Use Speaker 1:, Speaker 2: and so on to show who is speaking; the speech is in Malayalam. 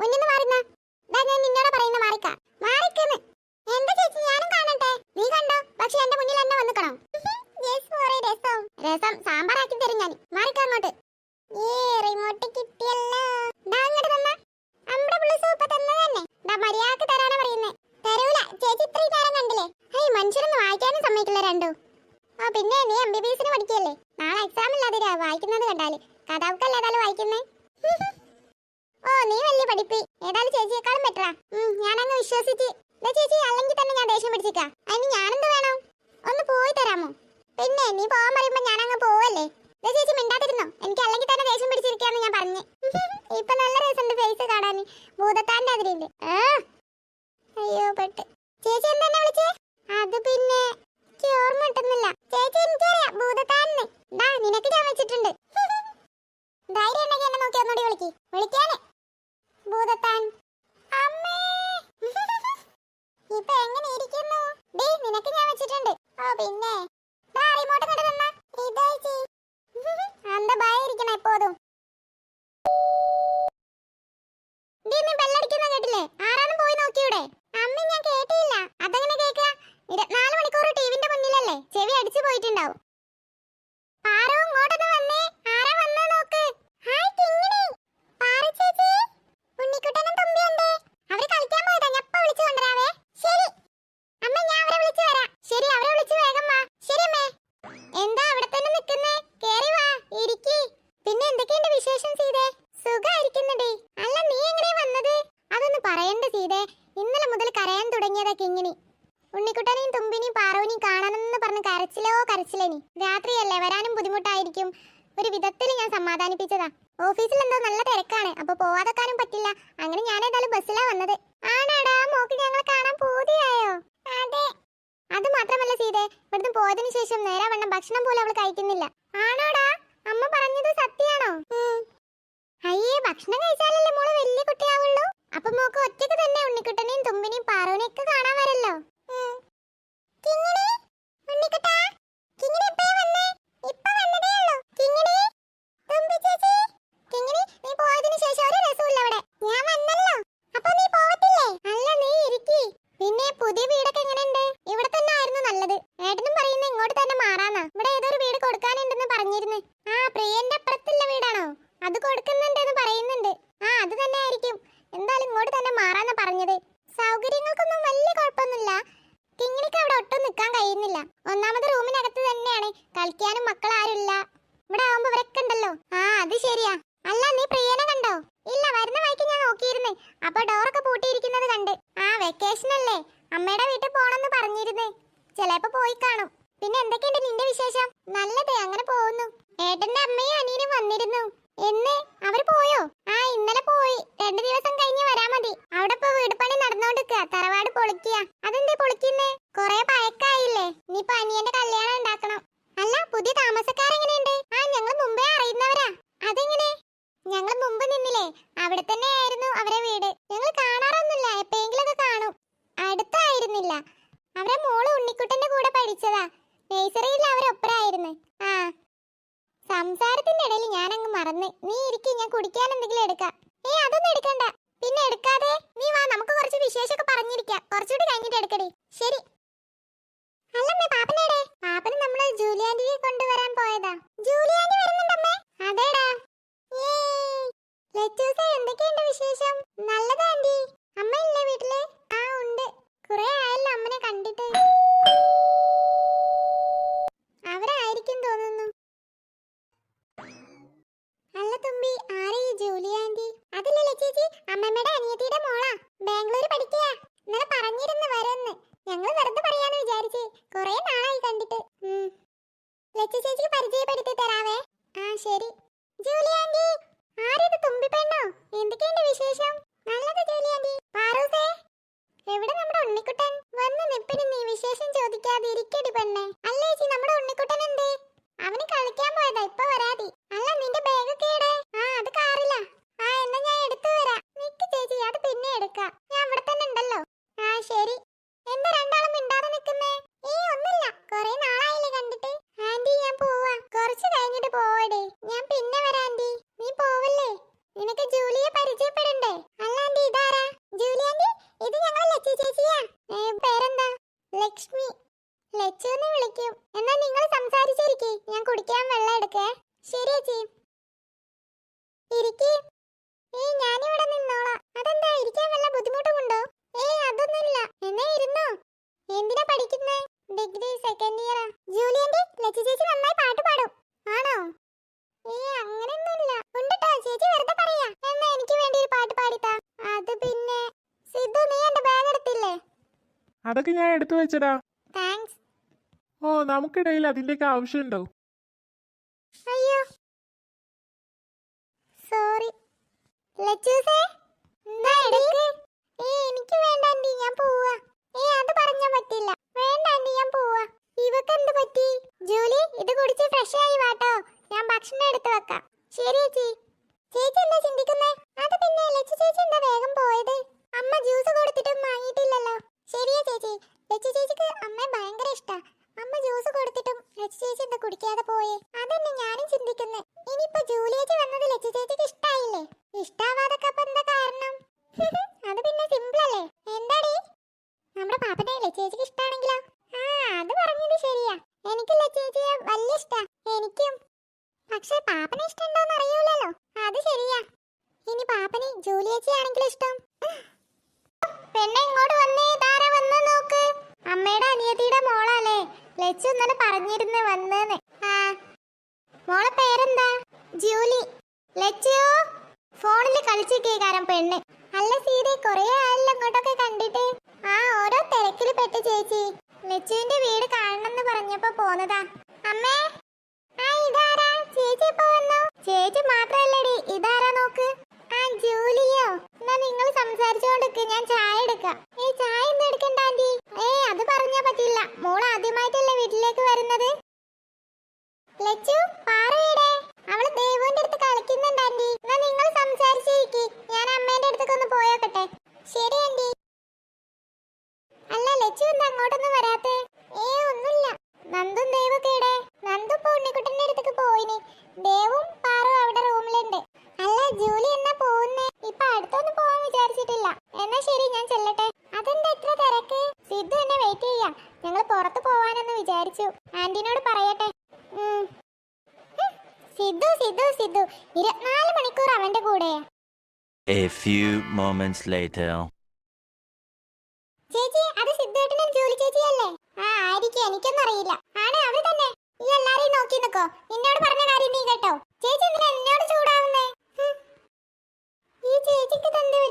Speaker 1: മുന്നിന്ന് മാറുന്ന. ഞാൻ നിന്നോട് പറയുന്ന മാറിക്ക. മാറിക്കുന്നു. എന്താ ചേച്ചി ഞാനും കാണട്ടെ. നീ കണ്ടോ? പക്ഷെ എന്റെ മുന്നിൽ തന്നെ വന്നിക്കണോ? രസം. സാമ്പാറാക്കി തരും ഞാൻ. മാറിക്ക അങ്ങോട്ട്. ഏ റിമോട്ട് കിട്ടിയല്ലോ. പഠിപ്പി ഏതായാലും ചേച്ചിയെക്കാളും ബെറ്ററാ ഞാനങ്ങ് വിശ്വസിച്ച്. ചേച്ചി അല്ലെങ്കിൽ തന്നെ ഞാൻ ദേഷ്യം പിടിച്ചേക്കാ അതിന് ഞാനെന്ത് വേണം? ഒന്ന് പോയി തരാമോ? പിന്നെ നീ പോകാൻ പറയുമ്പോ ഞാനങ്ങ് പോവല്ലേ? ചേച്ചി മിണ്ടാതിരുന്നോ? എനിക്ക് അല്ലെങ്കിൽ തന്നെ ദേഷ്യം പിടിച്ചിരിക്കാന്ന് ഞാൻ പറഞ്ഞു. ഇപ്പൊ നല്ല രസമുണ്ട് ഫേസ് കാണാൻ. ഭൂതത്താന്റെ അതിലുണ്ട് അയ്യോ പെട്ട്. ചേച്ചി എന്താ വിളിച്ചേ? അത് പിന്നെ ഓർമ്മ കിട്ടുന്നില്ല. ചേച്ചി എനിക്കറിയാം ഭൂതത്താന്ന് നിനക്ക് ഞാൻ വെച്ചിട്ടുണ്ട്. ധൈര്യം ഉണ്ടെങ്കിൽ എന്നെ നോക്കി ഒന്നുകൂടി വിളിക്ക്. വിളിക്കാനേ. 班 പറ്റില്ല. അങ്ങനെ ഞാൻ ഏതായാലും ബസ്സിലാ വന്നത്. ആണാടാ മോക്ക് ഞങ്ങളെ കാണാൻ പോതിയായോ? അതെ. അത് മാത്രമല്ല സീതേ ഇവിടുന്ന് പോയതിന് ശേഷം നേരെ വണ്ണം ഭക്ഷണം പോലും അവൾ കഴിക്കുന്നില്ല. ആണോടാ? അമ്മ പറഞ്ഞത് സത്യാണോ അയ്യേ ഭക്ഷണം കഴിച്ചാലല്ലേ അമ്മയുടെ വീട്ടിൽ പോണെന്ന് പറഞ്ഞിരുന്നേ. ചിലപ്പോ പോയി കാണും. പിന്നെ എന്തൊക്കെയുണ്ട് നിന്റെ വിശേഷം? നല്ലതേ അങ്ങനെ പോകുന്നു. ഏട്ടന്റെ അമ്മയും അനിയനും വന്നിരുന്നു. എന്ന്? അവർ പോയോ? ആ ഇന്നലെ പോയി. അമ്മമ്മയുടെ അനിയത്തിയുടെ മോളാ. ബാംഗ്ലൂർ പഠിക്കുക ഇന്നലെ പറഞ്ഞിരുന്നു വരുമെന്ന് ഞങ്ങൾ വെറുതെ പറയാന്ന് വിചാരിച്ച്. കൊറേ നാളായി കണ്ടിട്ട്. ലച്ച ചേച്ചിക്ക് പരിചയപ്പെടുത്തി തരാവേ. ആ ശരി. ജൂലി ആന്റി ആരത് തുമ്പി പെണ്ണോ എന്തൊക്കെയുണ്ട് വിശേഷം? ശരി
Speaker 2: അതൊക്കെ ഞാൻ എടുത്തു വെച്ചടാ.
Speaker 1: താങ്ക്സ്
Speaker 2: ഓ നമുക്കിടയിൽ അതിന്റെയൊക്കെ ആവശ്യമുണ്ടോ?
Speaker 1: അയ്യോ. സോറി ലച്ചൂസേ എന്നാ പോയേ. അതന്നെ ഞാനും ചിന്തിക്കുന്നേ. ഇനിയിപ്പോ ജൂലിയേറ്റ് വന്നത് ലച്ചു ചേച്ചിക്ക് ഇഷ്ടായില്ലേ? ഇഷ്ടാവാതൊക്കെ എന്താ കാരണം? അത് പിന്നെ സിമ്പിൾ അല്ലേ? എന്താടി? നമ്മുടെ പാപ്പനെ ലച്ചു ചേച്ചിക്ക് ഇഷ്ടാണെങ്കിലോ? ആ അത് പറഞ്ഞത് ശരിയാ. എനിക്ക് ലച്ചു ചേച്ചിയെ വലിയ ഇഷ്ടാ. എനിക്കും. പക്ഷെ പാപ്പനെ ഇഷ്ടമുണ്ടോന്ന് അറിയൂലല്ലോ. അത് ശരിയാ. ഇനി പാപ്പന് ജൂലിയേച്ചി ആണെങ്കിലും ഇഷ്ടം? പെണ്ണെ ഇങ്ങോട്ട് വന്നേ താര വന്ന് നോക്ക്. അമ്മയുടെ അനിയത്തിയുടെ മോളാലേ ലച്ചു ഇന്നലെ പറഞ്ഞിരുന്നു വന്നെന്ന്. ആ മോളെ പേരെന്താ? ജൂലി. ലച്ചു ഫോണിൽ കേക്കാരം പെണ്ണ്. അല്ല സീതെ കൊറേ ആയല്ലോ ഇങ്ങോട്ടൊക്കെ കണ്ടിട്ട്. ആ ഓരോ തിരക്കിൽ പെട്ട് ചേച്ചി. ലച്ചുവിന്റെ വീട് കാണണമെന്ന് പറഞ്ഞപ്പോ പോന്നതാ. അമ്മേ ആ ഇതാരാ? ചേച്ചി ഇപ്പൊ വന്നു? ചേച്ചി മാത്രല്ലടി ഇതാരാ നോക്ക്? ആ ജൂലിയോ. എന്നാ നിങ്ങൾ സംസാരിച്ചോണ്ടിക്ക് ഞാൻ ചായ എടുക്കാം ഏ ചായ ഒന്നും എടുക്കണ്ട ആന്റി ഏ അത് പറഞ്ഞാ പറ്റില്ല മോൾ ആദ്യമായിട്ടല്ലേ വീട്ടിലേക്ക് വരുന്നത് ലച്ചു പാറയുടെ അവൾ ദേവുവിന്റെ അടുത്ത് കളിക്കുന്നുണ്ട് ആന്റി എന്നാ നിങ്ങൾ സംസാരിച്ചിരിക്ക് ഞാൻ അമ്മേന്റെ അടുത്തേക്ക് ഒന്ന് പോയോക്കട്ടെ. ശരി ആന്റി. അല്ല ലച്ചു എന്താ അങ്ങോട്ടൊന്നും വരാത്തെ? ഏ ഒന്നുമില്ല. നന്ദും ദേവൊക്കെ നന്ദു ഇപ്പൊ ഉണ്ണിക്കുട്ടന്റെ അടുത്തേക്ക് പോയിനി. ദേവും പാറും അവിടെ റൂമിലുണ്ട്. അല്ല ജൂലി എന്നാ പോകുന്നേ ഇപ്പൊ അടുത്തൊന്നും പോവാൻ വിചാരിച്ചിട്ടില്ല. എന്നാ ശരി ഞാൻ ചെല്ലട്ടെ.
Speaker 3: few moments later.
Speaker 1: ചേച്ചി അത് സിദ്ധേട്ടനും ജോലി ചേച്ചിയല്ലേ? ആ ആയിരിക്കും. എനിക്കൊന്നും അറിയില്ല. ആണ് അവൾ തന്നെ. ഈ എല്ലാരെയും നോക്കി നിക്കോ. നിന്നോട് പറഞ്ഞ കാര്യം നീ കേട്ടോ. ചേച്ചി എന്തിനാ എന്നോട് ചൂടാവുന്നേ? ഈ ചേച്ചിക്ക് തന്നെ